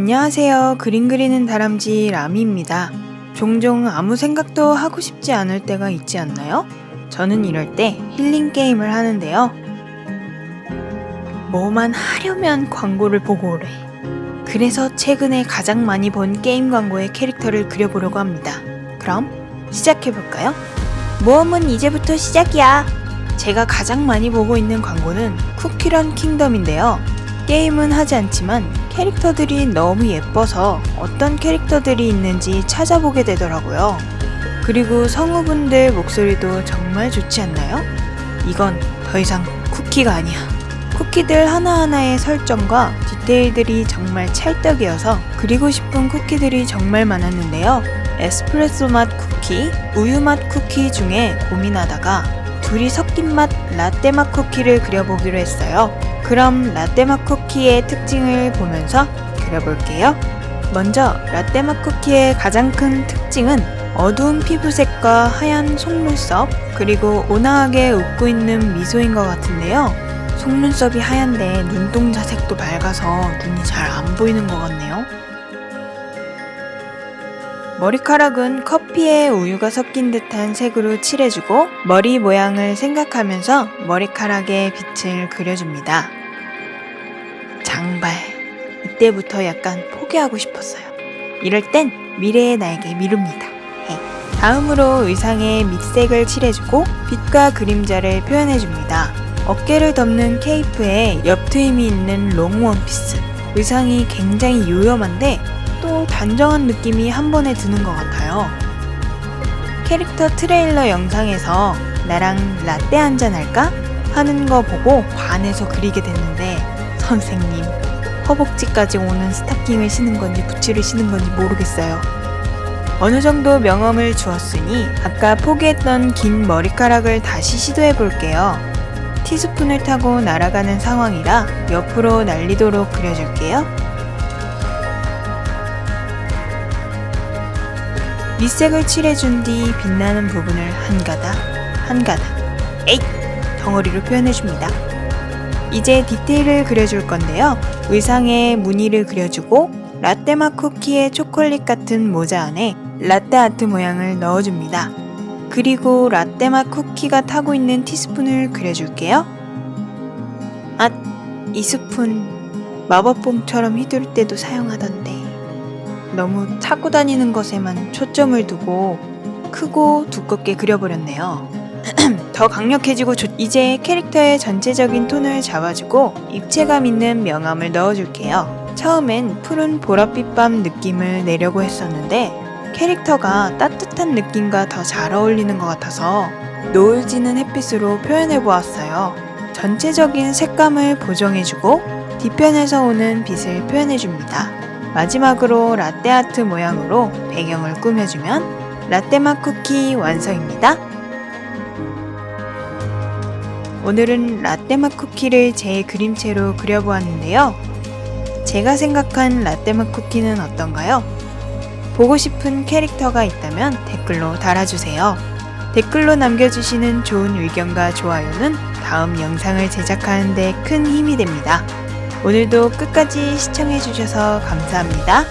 안녕하세요. 그림 그리는 다람쥐 라미입니다. 종종 아무 생각도 하고 싶지 않을 때가 있지 않나요? 저는 이럴 때 힐링 게임을 하는데요. 뭐만 하려면 광고를 보고 오래. 그래서 최근에 가장 많이 본 게임 광고의 캐릭터를 그려보려고 합니다. 그럼 시작해볼까요? 모험은 이제부터 시작이야. 제가 가장 많이 보고 있는 광고는 쿠키런 킹덤인데요. 게임은 하지 않지만 캐릭터들이 너무 예뻐서 어떤 캐릭터들이 있는지 찾아보게 되더라고요. 그리고 성우분들 목소리도 정말 좋지 않나요? 이건 더 이상 쿠키가 아니야. 쿠키들 하나하나의 설정과 디테일들이 정말 찰떡이어서 그리고 싶은 쿠키들이 정말 많았는데요. 에스프레소 맛 쿠키, 우유 맛 쿠키 중에 고민하다가 둘이 섞인 맛 라떼 맛 쿠키를 그려보기로 했어요. 그럼 라떼 맛 쿠키의 특징을 보면서 그려볼게요. 먼저 라떼 맛 쿠키의 가장 큰 특징은 어두운 피부색과 하얀 속눈썹, 그리고 온화하게 웃고 있는 미소인 것 같은데요. 속눈썹이 하얀데 눈동자 색도 밝아서 눈이 잘 안 보이는 것 같네요. 머리카락은 커피에 우유가 섞인 듯한 색으로 칠해주고 머리 모양을 생각하면서 머리카락에 빛을 그려줍니다. 장발. 이때부터 약간 포기하고 싶었어요. 이럴 땐 미래의 나에게 미룹니다. 헤. 다음으로 의상에 밑색을 칠해주고 빛과 그림자를 표현해줍니다. 어깨를 덮는 케이프에 옆트임이 있는 롱 원피스. 의상이 굉장히 요염한데 또 단정한 느낌이 한 번에 드는 것 같아요. 캐릭터 트레일러 영상에서 나랑 라떼 한잔 할까? 하는 거 보고 반해서 그리게 됐는데 선생님 허벅지까지 오는 스타킹을 신은 건지 부츠를 신은 건지 모르겠어요. 어느 정도 명암을 주었으니 아까 포기했던 긴 머리카락을 다시 시도해 볼게요. 티스푼을 타고 날아가는 상황이라 옆으로 날리도록 그려줄게요. 밑색을 칠해준 뒤 빛나는 부분을 한 가닥, 한 가닥, 에잇! 덩어리로 표현해줍니다. 이제 디테일을 그려줄 건데요. 의상에 무늬를 그려주고 라떼맛 쿠키의 초콜릿 같은 모자 안에 라떼 아트 모양을 넣어줍니다. 그리고 라떼맛 쿠키가 타고 있는 티스푼을 그려줄게요. 아, 이 스푼 마법봉처럼 휘두를 때도 사용하던데. 너무 타고 다니는 것에만 초점을 두고 크고 두껍게 그려버렸네요. 더 강력해지고 좋... 이제 캐릭터의 전체적인 톤을 잡아주고 입체감 있는 명암을 넣어줄게요. 처음엔 푸른 보랏빛 밤 느낌을 내려고 했었는데 캐릭터가 따뜻한 느낌과 더 잘 어울리는 것 같아서 노을 지는 햇빛으로 표현해 보았어요. 전체적인 색감을 보정해주고 뒤편에서 오는 빛을 표현해줍니다. 마지막으로 라떼 아트 모양으로 배경을 꾸며주면 라떼맛 쿠키 완성입니다. 오늘은 라떼맛 쿠키를 제 그림체로 그려보았는데요. 제가 생각한 라떼맛 쿠키는 어떤가요? 보고 싶은 캐릭터가 있다면 댓글로 달아주세요. 댓글로 남겨주시는 좋은 의견과 좋아요는 다음 영상을 제작하는데 큰 힘이 됩니다. 오늘도 끝까지 시청해주셔서 감사합니다.